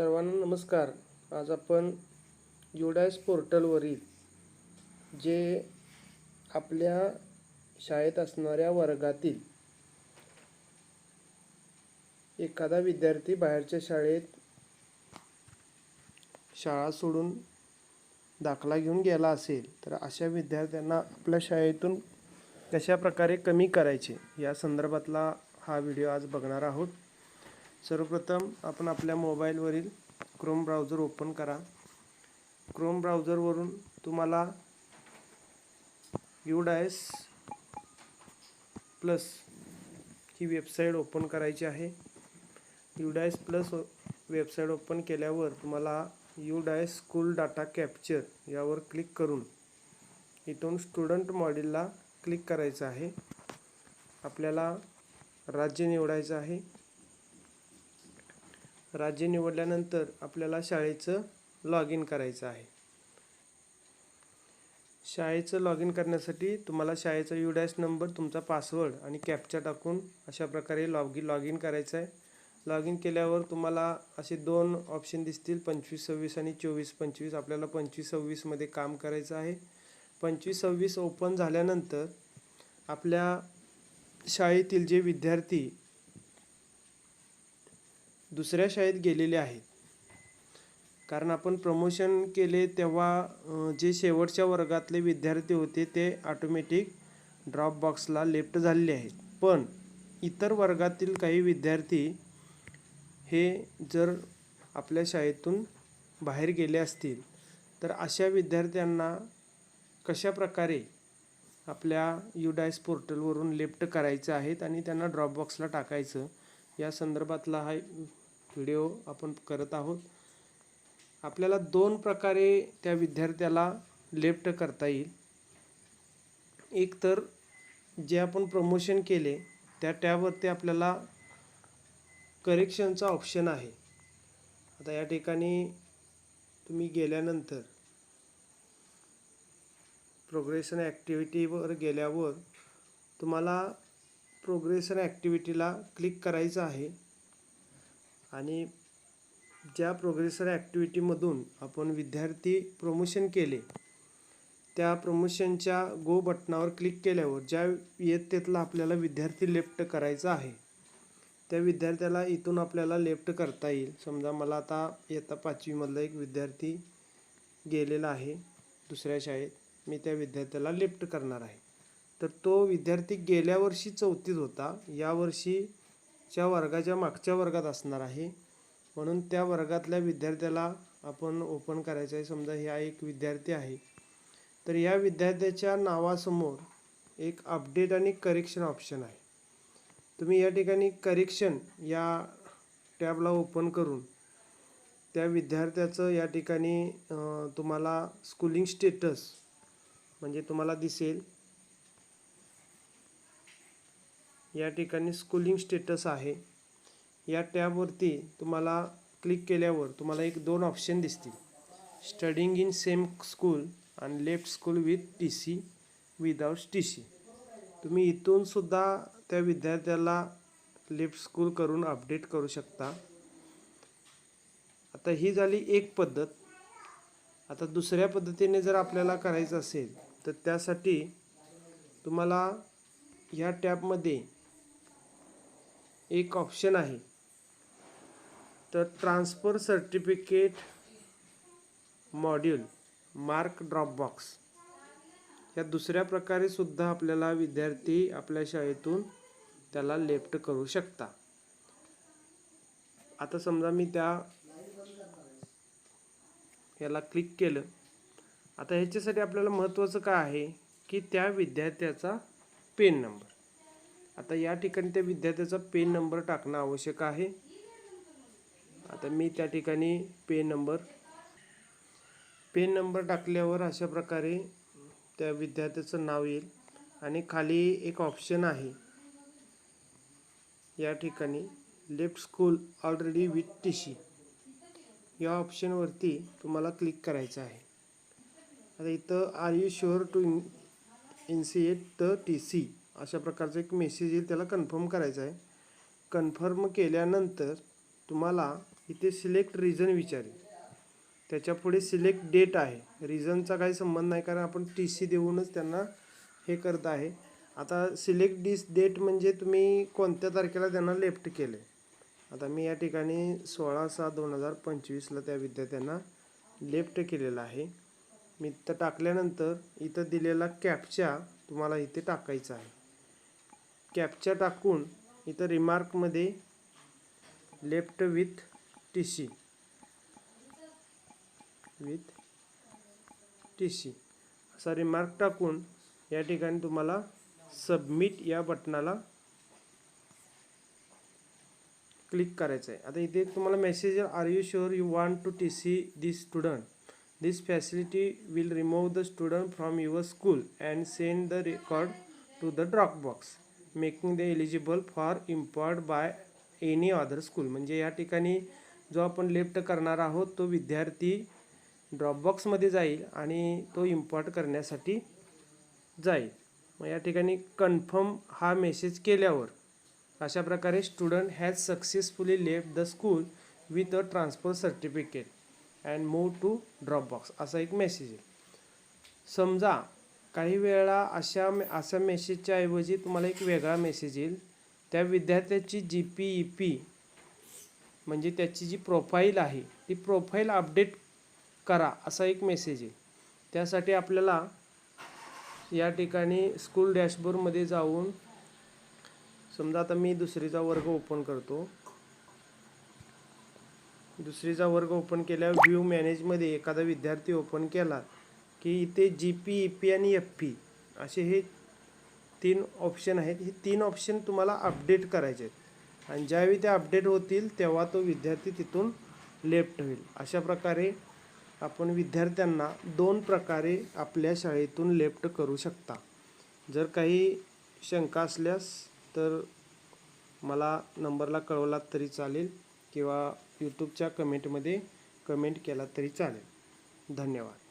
सर्वांना नमस्कार. आज आपण युडायस पोर्टलवरील जे आपल्या शाळेत असणाऱ्या वर्गातील एखादा विद्यार्थी बाहेरच्या शाळेत शाळा सोडून दाखला घेऊन गेला असेल तर अशा विद्यार्थ्यांना आपल्या शाळेतून कशा प्रकारे कमी करायचे? या संदर्भातला हा व्हिडिओ आज बघणार आहोत. सर्वप्रथम आपण आपल्या मोबाईलवरील क्रोम ब्राउझर ओपन करा. क्रोम ब्राउझरवरून तुम्हाला युडायस प्लस ही वेबसाईट ओपन करायची आहे. युडायस प्लस वेबसाईट ओपन केल्यावर तुम्हाला युडायस स्कूल डाटा कॅप्चर यावर क्लिक करून इथून स्टुडंट मॉडेलला क्लिक करायचं आहे. आपल्याला राज्य निवडायचं आहे. राज्य निवडल्यानंतर आपल्याला शाळेचं लॉग इन करायचं आहे. शाळेचं लॉग इन करण्यासाठी तुम्हाला शाळेचा डॅश नंबर तुमचा पासवर्ड आणि कॅपचा टाकून अशा प्रकारे लॉग इन लॉग इन करायचं आहे. लॉग इन केल्यावर तुम्हाला असे दोन ऑप्शन दिसतील पंचवीस सव्वीस आणि चोवीस. पंचवीस आपल्याला पंचवीस सव्वीसमध्ये काम करायचं आहे. पंचवीस सव्वीस ओपन झाल्यानंतर आपल्या शाळेतील जे विद्यार्थी दुसऱ्या शाळेत गेलेले आहेत. कारण आपण प्रमोशन केले तेव्हा जे शेवटच्या वर्गातले विद्यार्थी होते ते ऑटोमॅटिक ड्रॉप बॉक्सला लेफ्ट झालेले आहेत. पण इतर वर्गातील काही विद्यार्थी हे जर आपल्या शाळेतून बाहेर गेले असतील तर अशा विद्यार्थ्यांना कशा प्रकारे आपल्या युडायस पोर्टलवरून लेफ्ट करायचं आहेत आणि त्यांना ड्रॉप बॉक्सला टाकायचं या संदर्भातला हा व्हिडिओ आपण करत आहोत. आपल्याला दोन प्रकारे त्या विद्यार्थ्याला लेफ्ट करता येईल. एक तर जे आपण प्रमोशन केले त्या टॅबवरती आपल्याला करेक्शनचा ऑप्शन आहे. आता या ठिकाणी तुम्ही गेल्यानंतर प्रोग्रेशन ॲक्टिव्हिटीवर गेल्यावर तुम्हाला प्रोग्रेशन ॲक्टिव्हिटीला क्लिक करायचं आहे. आणि ज्या प्रोग्रेसर ॲक्टिव्हिटीमधून आपण विद्यार्थी प्रमोशन केले त्या प्रमोशनच्या गो बटनावर क्लिक केल्यावर ज्या इयत्तेतला आपल्याला विद्यार्थी लेफ्ट करायचा आहे त्या विद्यार्थ्याला इथून आपल्याला लेफ्ट करता येईल. समजा मला आता इयत्ता पाचवीमधला एक विद्यार्थी गेलेला आहे दुसऱ्या शाळेत. मी त्या विद्यार्थ्याला लेफ्ट करणार आहे. तर तो विद्यार्थी गेल्या वर्षी चौथीत होता. यावर्षी च्या वर्गाच्या मागच्या वर्गात असणार आहे. म्हणून त्या वर्गातल्या विद्यार्थ्याला आपण ओपन करायचं आहे. समजा ह्या एक विद्यार्थी आहे. तर या विद्यार्थ्याच्या नावासमोर एक अपडेट आणि करेक्शन ऑप्शन आहे. तुम्ही या ठिकाणी करेक्शन या टॅबला ओपन करून त्या विद्यार्थ्याचं या ठिकाणी तुम्हाला स्कूलिंग स्टेटस म्हणजे तुम्हाला दिसेल. या ठिकाणी स्कूलिंग स्टेटस आहे. या टॅबवरती तुम्हाला क्लिक केल्यावर तुम्हाला एक दोन ऑप्शन दिसतील. स्टडिंग इन सेम स्कूल आणि left school with T C without T C तुम्ही इथूनसुद्धा त्या विद्यार्थ्याला लेफ्ट स्कूल करून अपडेट करू शकता. आता ही झाली एक पद्धत. आता दुसऱ्या पद्धतीने जर आपल्याला करायचं असेल तर त्यासाठी तुम्हाला ह्या टॅबमध्ये एक ऑप्शन आहे. तर transfer certificate module mark dropbox या दुसऱ्या प्रकारे सुद्धा आपल्याला विद्यार्थी आपल्या शाळेतून त्याला लेफ्ट करू शकता. आता समजा मी त्या याला क्लिक केलं. आता ह्याच्यासाठी आपल्याला महत्त्वाचं काय आहे? की त्या विद्यार्थ्याचा पेन नंबर आता या ठिकाणी त्या विद्यार्थ्याचा पेन नंबर टाकणं आवश्यक आहे. आता मी त्या ठिकाणी पेन नंबर पेन नंबर टाकल्यावर अशा प्रकारे त्या विद्यार्थ्याचं नाव येईल आणि खाली एक ऑप्शन आहे. या ठिकाणी left school already with T C या ऑप्शनवरती तुम्हाला क्लिक करायचं आहे. आता इथं are you sure to in initiate the T C अशा प्रकारचा एक मेसेज येईल त्याला कन्फर्म करायचं आहे. कन्फर्म केल्यानंतर तुम्हाला इथे सिलेक्ट रिझन विचारेल. त्याच्यापुढे सिलेक्ट डेट आहे. रिझनचा काही संबंध नाही कारण आपण टी सी देऊनच त्यांना हे करत आहे. आता सिलेक्ट डिस डेट म्हणजे तुम्ही कोणत्या तारखेला त्यांना लेफ्ट केले आता मी या ठिकाणी सोळा सहा दोन हजार पंचवीसला त्या विद्यार्थ्यांना लेफ्ट केलेला आहे. मी इथं टाकल्यानंतर इथं दिलेला कॅपच्या तुम्हाला इथे टाकायचा आहे. कॅप्चर टाकून इथं रिमार्कमध्ये left with T C. With T C. असा रिमार्क टाकून या ठिकाणी तुम्हाला सबमिट या बटनाला क्लिक करायचं आहे आता इथे तुम्हाला message are you sure you want to T C this student this facility will remove the student from your school and send the record to the drop box making the eligible for import by any other school म्हणजे या ठिकाणी जो आपण left करणार आहोत तो विद्यार्थी ड्रॉपबॉक्समध्ये जाईल आणि तो इम्पॉर्ट करण्यासाठी जाईल. मग या ठिकाणी कन्फर्म हा मेसेज केल्यावर अशा प्रकारे student has successfully left the school with a transfer certificate and move to dropbox असा एक मेसेज आहे. समजा काही वेळा अशा अशा मेसेजच्या ऐवजी तुम्हाला एक वेगळा मेसेज येईल. त्या विद्यार्थ्याची जी पी ई पी म्हणजे त्याची जी प्रोफाईल आहे ती प्रोफाईल अपडेट करा असा एक मेसेज येईल. त्यासाठी आपल्याला या ठिकाणी स्कूल डॅशबोर्डमध्ये जाऊन समजा आता मी दुसरीचा वर्ग ओपन करतो. दुसरीचा वर्ग ओपन केल्यावर व्ह्यू मॅनेजमध्ये एखादा विद्यार्थी ओपन केला की इथे जी पी ई पी आणि एफ पी असे हे तीन ऑप्शन आहेत. हे तीन ऑप्शन तुम्हाला अपडेट करायचे आहेत. आणि ज्यावेळी ते अपडेट होतील तेव्हा तो विद्यार्थी तिथून लेफ्ट होईल. अशा प्रकारे आपण विद्यार्थ्यांना दोन प्रकारे आपल्या शाळेतून लेफ्ट करू शकता. जर काही शंका असल्यास तर मला नंबरला कळवलात तरी चालेल किंवा यूट्यूबच्या कमेंटमध्ये कमेंट केला तरी चालेल. धन्यवाद.